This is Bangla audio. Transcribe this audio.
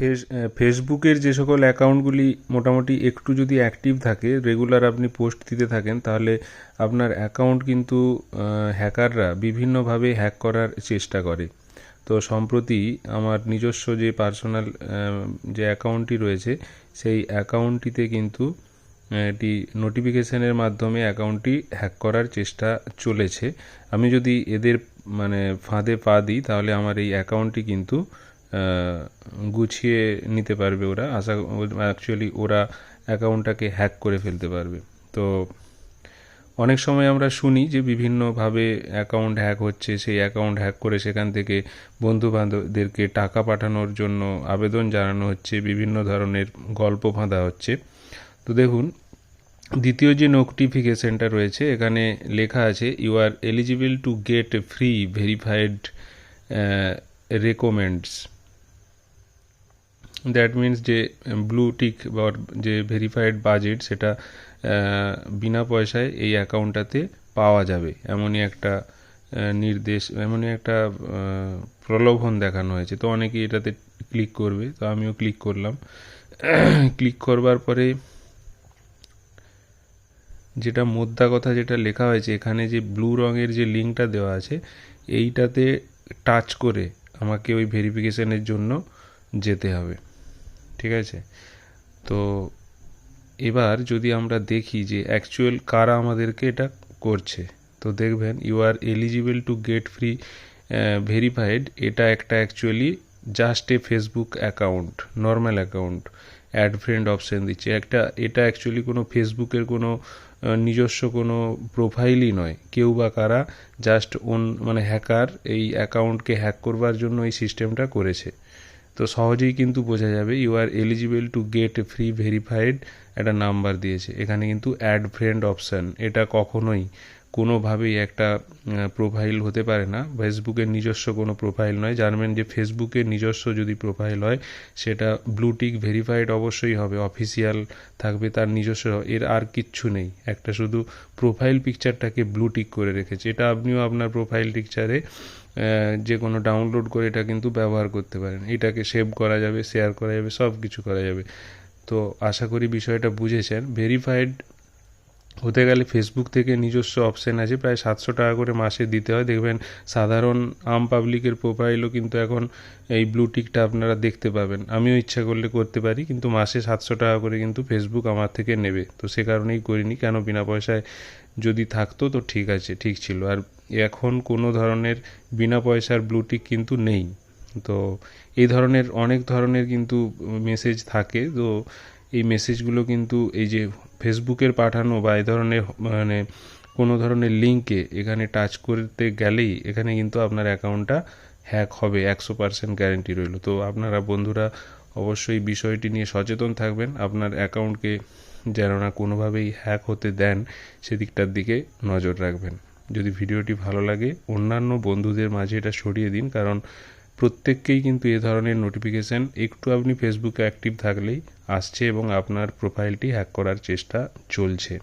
ফেস ফেসবুকের যে সকল অ্যাকাউন্টগুলি মোটামুটি একটু যদি অ্যাক্টিভ থাকে, রেগুলার আপনি পোস্ট দিতে থাকেন, তাহলে আপনার অ্যাকাউন্ট কিন্তু হ্যাকাররা বিভিন্নভাবে হ্যাক করার চেষ্টা করে। তো সম্প্রতি আমার নিজস্ব যে পার্সোনাল যে অ্যাকাউন্টটি রয়েছে, সেই অ্যাকাউন্টটিতে কিন্তু এটি নোটিফিকেশনের মাধ্যমে অ্যাকাউন্টটি হ্যাক করার চেষ্টা চলেছে। আমি যদি এদের মানে ফাঁদে পা দিই, তাহলে আমার এই অ্যাকাউন্টটি কিন্তু গুছিয়ে নিতে পারবে ওরা। আশা অ্যাকচুয়ালি ওরা অ্যাকাউন্টটাকে হ্যাক করে ফেলতে পারবে। তো অনেক সময় আমরা শুনি যে বিভিন্নভাবে অ্যাকাউন্ট হ্যাক হচ্ছে, সেই অ্যাকাউন্ট হ্যাক করে সেখান থেকে বন্ধু বান্ধবদেরকে টাকা পাঠানোর জন্য আবেদন জানানো হচ্ছে, বিভিন্ন ধরনের গল্প ফাঁদা হচ্ছে। তো দেখুন, দ্বিতীয় যে নোটিফিকেশনটা রয়েছে, এখানে লেখা আছে you are eligible to get free verified recommends that means যে ব্লু টিক বা যে ভেরিফাইড বাজেট সেটা বিনা পয়সায় এই অ্যাকাউন্টটাতে পাওয়া যাবে। এমনই একটা নির্দেশ, এমনই একটা প্রলোভন দেখানো হয়েছে। তো অনেকেই এটাতে ক্লিক করবে, তো আমিও ক্লিক করলাম। ক্লিক করবার পরে যেটা মোদ্দা কথা যেটা লেখা হয়েছে, এখানে যে ব্লু রঙের যে লিঙ্কটা দেওয়া আছে, এইটাতে টাচ করে আমাকে ওই ভেরিফিকেশনের জন্য যেতে হবে। ঠিক আছে? তো এবার যদি আমরা দেখি যে অ্যাকচুয়াল কারা আমাদেরকে এটা করছে, তো দেখবেন you are eligible to get free verified এটা একটা actually just a Facebook account normal account add friend option দিচ্ছে। একটা, এটা অ্যাকচুয়ালি কোনো ফেসবুকের কোনো নিজস্ব কোনো প্রোফাইলই নয়। কেউ বা কারা জাস্ট ওন মানে হ্যাকার এই অ্যাকাউন্টকে হ্যাক করবার জন্য এই সিস্টেমটা করেছে। তো সহজেই কিন্তু বোঝা যাবে you are eligible to get free verified একটা নাম্বার দিয়েছে। এখানে কিন্তু অ্যাড ফ্রেন্ড অপশান এটা কখনোই কোনোভাবেই একটা প্রোফাইল হতে পারে না। ফেসবুকের নিজস্ব কোনো প্রোফাইল নয়। জানবেন যে ফেসবুকের নিজস্ব যদি প্রোফাইল হয়, সেটা ব্লুটিক ভেরিফাইড অবশ্যই হবে। অফিসিয়াল থাকবে তার নিজস্ব। এর আর কিচ্ছু নেই। একটা শুধু প্রোফাইল পিকচারটাকে ব্লুটিক করে রেখেছে। এটা আপনিও আপনার প্রোফাইল পিকচারে যে কোনো ডাউনলোড করে এটা কিন্তু ব্যবহার করতে পারেন। এটাকে সেভ করা যাবে শেয়ার করা যাবে সব কিছু করা যাবে। তো আশা করি বিষয়টা বুঝেছেন। ভেরিফাইড হতে গেলে ফেসবুক থেকে নিজস্ব অপশান আছে। প্রায় সাতশো টাকা করে মাসে দিতে হয়। দেখবেন সাধারণ আম পাবলিকের প্রোফাইলও কিন্তু এখন এই ব্লু টিকটা আপনারা দেখতে পাবেন। আমিও ইচ্ছা করলে করতে পারি, কিন্তু মাসে সাতশো টাকা করে কিন্তু ফেসবুক আমার থেকে নেবে। তো সে কারণেই করিনি, কেন বিনা পয়সায় যদি থাকতো তো ঠিক আছে, ঠিক ছিল। আর এখন কোনো ধরনের বিনা পয়সার ব্লু টিক কিন্তু নেই। তো এই ধরনের, অনেক ধরনের কিন্তু মেসেজ থাকে। তো এই মেসেজগুলো কিন্তু এই যে ফেসবুকের পাঠানো বা এই ধরনের মানে কোনো ধরনের লিঙ্কে এখানে টাচ করতে গেলেই এখানে কিন্তু আপনার অ্যাকাউন্টটা হ্যাক হবে, একশো পার্সেন্ট গ্যারেন্টি রইল। তো আপনারা বন্ধুরা অবশ্যই বিষয়টি নিয়ে সচেতন থাকবেন। আপনার অ্যাকাউন্টকে যেন না কোনোভাবেই হ্যাক হতে দেন, সেদিকটার দিকে নজর রাখবেন। যদি ভিডিওটি ভালো লাগে, অন্যান্য বন্ধুদের মাঝে এটা সরিয়ে দিন, কারণ প্রত্যেককেই কিন্তু এ ধরনের নোটিফিকেশান একটু আপনি ফেসবুকে অ্যাক্টিভ থাকলেই আসছে এবং আপনার প্রোফাইলটি হ্যাক করার চেষ্টা চলছে।